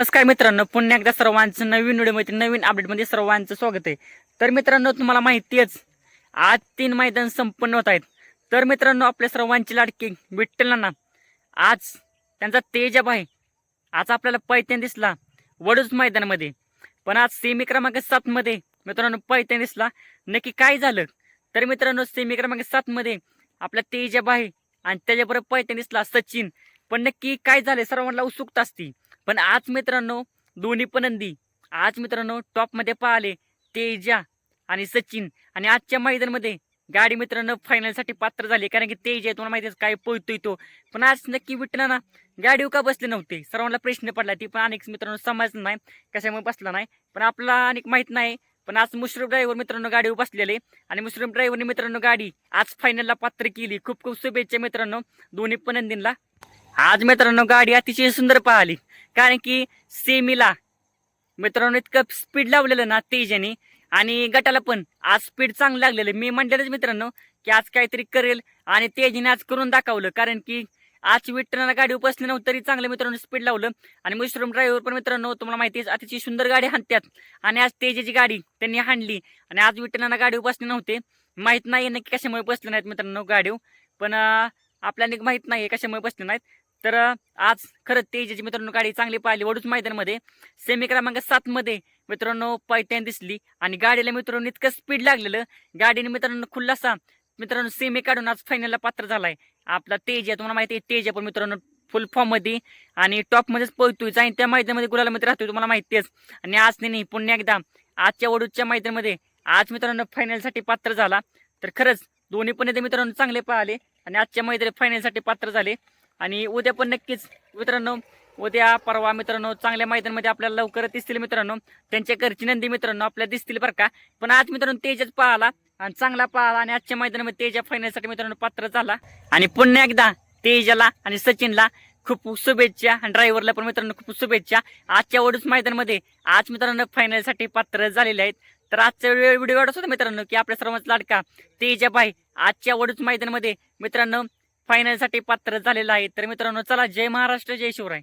नमस्कार मित्रांनो पुन्हा एकदा सर्वांचं नवीन व्हिडिओमध्ये नवीन अपडेटमध्ये सर्वांचं स्वागत आहे. तर मित्रांनो तुम्हाला माहिती आहेच आज तीन मैदान संपन्न होत आहेत. तर मित्रांनो आपल्या सर्वांची लाडकी विठ्ठलांना ना आज त्यांचा तेजब आहे. आज आपल्याला पैत्यान दिसला वडूज मैदानामध्ये. पण आज सेमी क्रमांक सातमध्ये मित्रांनो पैत्यान दिसला. नक्की काय झालं? तर मित्रांनो सेमी क्रमांक सातमध्ये आपला तेजब आहे आणि त्याच्याबरोबर पैत्यान दिसला सचिन. पण नक्की काय झालं सर्वांना उत्सुकता असती. पण आज मित्रांनो दोन्ही पण नंदी. आज मित्रांनो टॉपमध्ये पाहिले तेजा आणि सचिन. आणि आजच्या मैदानमध्ये गाडी मित्रांनो फायनलसाठी पात्र झाली. कारण की तेज आहे तुम्हाला माहितीच काय पोहतोय तो. पण आज नक्की विटला ना गाडी का बसले नव्हते? सर्वांना प्रश्न पडला. ती पण अनेक मित्रांनो समजलं नाही कशामुळे बसला नाही. पण आपला अनेक माहीत नाही. पण आज मुश्रीफ ड्रायव्हर मित्रांनो गाडीवर बसलेले. आणि मुश्रीफ ड्रायव्हरने मित्रांनो गाडी आज फायनलला पात्र केली. खूप खूप शुभेच्छा मित्रांनो दोन्ही पण नंदींना. आज मित्रांनो गाडी अतिशय सुंदर पाहिली. कारण की सेमीला मित्रांनो इतकं स्पीड लावलेलं ना तेजाने. आणि गटाला पण आज स्पीड चांगलं लागलेलं. मी म्हणलेलंच मित्रांनो की आज काहीतरी करेल आणि तेजीने आज करून दाखवलं. कारण की आज विठ्ठलाला गाडी उपसली नव्हती तरी चांगलं मित्रांनो स्पीड लावलं. आणि मुश्रम ड्रायव्हर पण मित्रांनो तुम्हाला माहिती आहे अतिशय सुंदर गाडी हाणत्यात. आणि आज तेजाची गाडी त्यांनी हाणली. आणि आज विठ्ठलाला गाडी उपसली नव्हते. माहीत नाही नक्की कशामुळे बसले नाहीत मित्रांनो गाडीव पण आपल्याला माहीत नाही कशामुळे बसले नाहीत. तर आज खरंच तेजाची मित्रांनो गाडी चांगली पाहिली. वडूच मैदानमध्ये सेमी क्रमांक सात मध्ये मित्रांनो पैत्यान दिसली आणि गाडीला मित्रांनो इतकं स्पीड लागलेलं. गाडीने मित्रांनो खुल्लासा मित्रांनो सेमी काढून आज फायनलला पात्र झालाय. आपला तेज आहे तुम्हाला माहिती आहे तेज आहे पण मित्रांनो फुल फॉर्ममध्ये आणि टॉप मध्येच पळतोय. जाईन त्या मैदानामध्ये गुलाला मित्र राहतोय तुम्हाला माहिती आहेच. आणि आज नाही पुन्हा एकदा आजच्या वडूच्या मैदानामध्ये आज मित्रांनो फायनलसाठी पात्र झाला. तर खरंच दोन्ही पण येते मित्रांनो चांगले पाहिले आणि आजच्या मैदानात फायनलसाठी पात्र झाले. आणि उद्या पण नक्कीच मित्रांनो उद्या परवा मित्रांनो चांगल्या मैदानामध्ये आपल्याला लवकरच दिसतील मित्रांनो. त्यांच्या घरची नंदी मित्रांनो आपल्याला दिसतील बरं का. पण आज मित्रांनो तेजच पाहला आणि चांगला पाहला आणि आजच्या मैदानामध्ये तेजा फायनलसाठी मित्रांनो पात्र झाला. आणि पुन्हा एकदा तेजाला आणि सचिनला खूप शुभेच्छा आणि ड्रायव्हरला पण मित्रांनो खूप शुभेच्छा. आजच्या ओढूस मैदानामध्ये आज मित्रांनो फायनलसाठी पात्र झालेले आहेत. तर आजचा व्हिडिओ वाटत होता मित्रांनो की आपल्या सर्वांचा लाडका तेजाबाई. आजच्या ओढूस मैदानामध्ये मित्रांनो फायनलसाठी पात्र झालेला आहे. तर मित्रांनो चला जय महाराष्ट्र जय शिवराय.